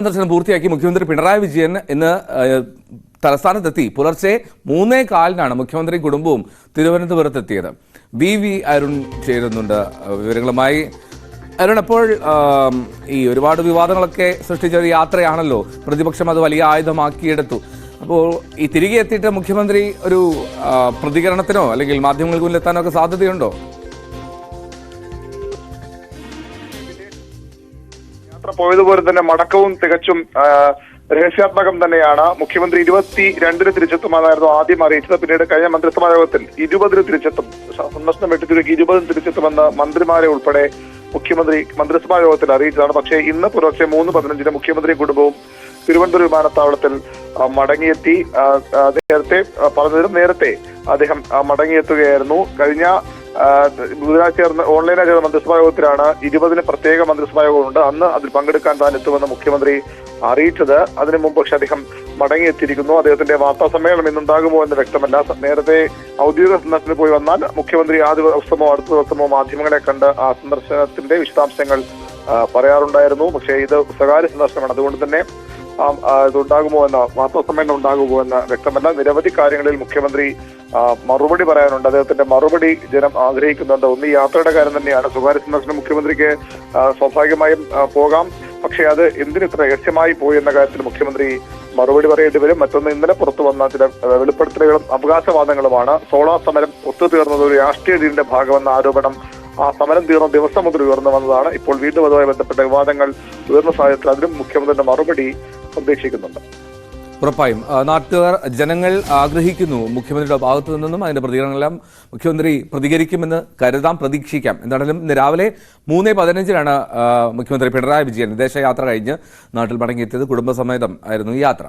സന്ദർശനം പൂർത്തിയാക്കി മുഖ്യമന്ത്രി പിണറായി വിജയൻ ഇന്ന് തലസ്ഥാനത്തെത്തി. പുലർച്ചെ മൂന്നേ കാലിനാണ് മുഖ്യമന്ത്രി കുടുംബവും തിരുവനന്തപുരത്തെത്തിയത്. വി വി അരുൺ ചേരുന്നുണ്ട്. വിവരങ്ങളുമായി അരുൺ അപ്പോൾ ഈ ഒരുപാട് വിവാദങ്ങളൊക്കെ സൃഷ്ടിച്ച ഒരു യാത്രയാണല്ലോ. പ്രതിപക്ഷം അത് വലിയ ആയുധമാക്കിയെടുത്തു. അപ്പോൾ ഈ തിരികെ എത്തിയിട്ട് മുഖ്യമന്ത്രി ഒരു പ്രതികരണത്തിനോ അല്ലെങ്കിൽ മാധ്യമങ്ങൾക്ക് മുന്നിലെത്താനോ ഒക്കെ സാധ്യതയുണ്ടോ? യാത്ര പോയതുപോലെ തന്നെ മടക്കവും തികച്ചും രഹസ്യാത്മകം തന്നെയാണ്. മുഖ്യമന്ത്രി ഇരുപത്തി രണ്ടിന് തിരിച്ചെത്തുമെന്നായിരുന്നു ആദ്യം അറിയിച്ചത്. പിന്നീട് കഴിഞ്ഞ മന്ത്രിസഭാ യോഗത്തിൽ ഇരുപതിന് തിരിച്ചെത്തും. സന്ദർശനം വെട്ടിച്ചുരുക്കി ഇരുപതിന് തിരിച്ചെത്തുമെന്ന് മന്ത്രിമാരെ ഉൾപ്പെടെ മുഖ്യമന്ത്രി മന്ത്രിസഭാ യോഗത്തിൽ അറിയിച്ചതാണ്. പക്ഷേ ഇന്ന് പുലർച്ചെ മൂന്ന് പതിനഞ്ചിന് മുഖ്യമന്ത്രി കുടുംബവും തിരുവനന്തപുരം വിമാനത്താവളത്തിൽ മടങ്ങിയെത്തി. നേരത്തെ പറഞ്ഞതിലും നേരത്തെ അദ്ദേഹം മടങ്ങിയെത്തുകയായിരുന്നു. കഴിഞ്ഞ ബുധനാഴ്ച ചേർന്ന ഓൺലൈനായി ചേർന്ന മന്ത്രിസഭാ യോഗത്തിലാണ് ഇരുപതിന് പ്രത്യേക മന്ത്രിസഭാ യോഗമുണ്ട് അന്ന് അതിൽ പങ്കെടുക്കാൻ താൻ എത്തുമെന്ന് മുഖ്യമന്ത്രി അറിയിച്ചത്. അതിനു മുമ്പ് പക്ഷെ അദ്ദേഹം മടങ്ങിയെത്തിയിരിക്കുന്നു. അദ്ദേഹത്തിന്റെ വാർത്താ സമ്മേളനം ഇന്നുണ്ടാകുമോ എന്ന് വ്യക്തമല്ല. നേരത്തെ ഔദ്യോഗിക സന്ദർശനത്തിന് പോയി വന്നാൽ മുഖ്യമന്ത്രി ആ ദിവസമോ അടുത്ത ദിവസമോ മാധ്യമങ്ങളെ കണ്ട് ആ സന്ദർശനത്തിന്റെ വിശദാംശങ്ങൾ പറയാറുണ്ടായിരുന്നു. പക്ഷേ ഇത് സ്വകാര്യ സന്ദർശനമാണ്. അതുകൊണ്ട് തന്നെ ഇതുണ്ടാകുമോ എന്ന വാർത്താസമ്മേളനം ഉണ്ടാകുമോ എന്ന് വ്യക്തമല്ല. നിരവധി കാര്യങ്ങളിൽ മുഖ്യമന്ത്രി മറുപടി പറയാനുണ്ട്. അദ്ദേഹത്തിന്റെ മറുപടി ജനം ആഗ്രഹിക്കുന്നുണ്ട്. ഒന്ന് യാത്രയുടെ കാര്യം തന്നെയാണ്. സ്വകാര്യ സന്ദർശനം മുഖ്യമന്ത്രിക്ക് സ്വാഭാവികമായും പോകാം. പക്ഷേ അത് എന്തിന് ഇത്ര രഹസ്യമായി പോയി എന്ന കാര്യത്തിൽ മുഖ്യമന്ത്രി മറുപടി പറയേണ്ടി വരും. മറ്റൊന്ന് ഇന്നലെ പുറത്തു വന്ന ചില വെളിപ്പെടുത്തലുകളും അവകാശവാദങ്ങളുമാണ്. സോളാർ സമരം ഒത്തുതീർന്നത് ഒരു രാഷ്ട്രീയ രീതിയുടെ ഭാഗമെന്ന ആരോപണം ആ സമരം തീർന്ന ദിവസം മുതൽ ഉയർന്നു വന്നതാണ്. ഇപ്പോൾ വീണ്ടും അതുമായി ബന്ധപ്പെട്ട വിവാദങ്ങൾ ഉയർന്ന സാഹചര്യത്തിൽ അതിനും മുഖ്യമന്ത്രിയുടെ മറുപടി പ്രതീക്ഷിക്കുന്നുണ്ട്. ഉറപ്പായും. നാട്ടുകാർ ജനങ്ങൾ ആഗ്രഹിക്കുന്നു മുഖ്യമന്ത്രിയുടെ ഭാഗത്തു നിന്നും അതിന്റെ പ്രതികരണങ്ങളെല്ലാം മുഖ്യമന്ത്രി പ്രതികരിക്കുമെന്ന് കരുതാം പ്രതീക്ഷിക്കാം. എന്താണെങ്കിലും ഇന്ന് രാവിലെ മൂന്ന് പതിനഞ്ചിനാണ് മുഖ്യമന്ത്രി പിണറായി വിജയൻ വിദേശയാത്ര കഴിഞ്ഞ് നാട്ടിൽ മടങ്ങിയെത്തിയത്. കുടുംബസമേതം ആയിരുന്നു ഈ യാത്ര.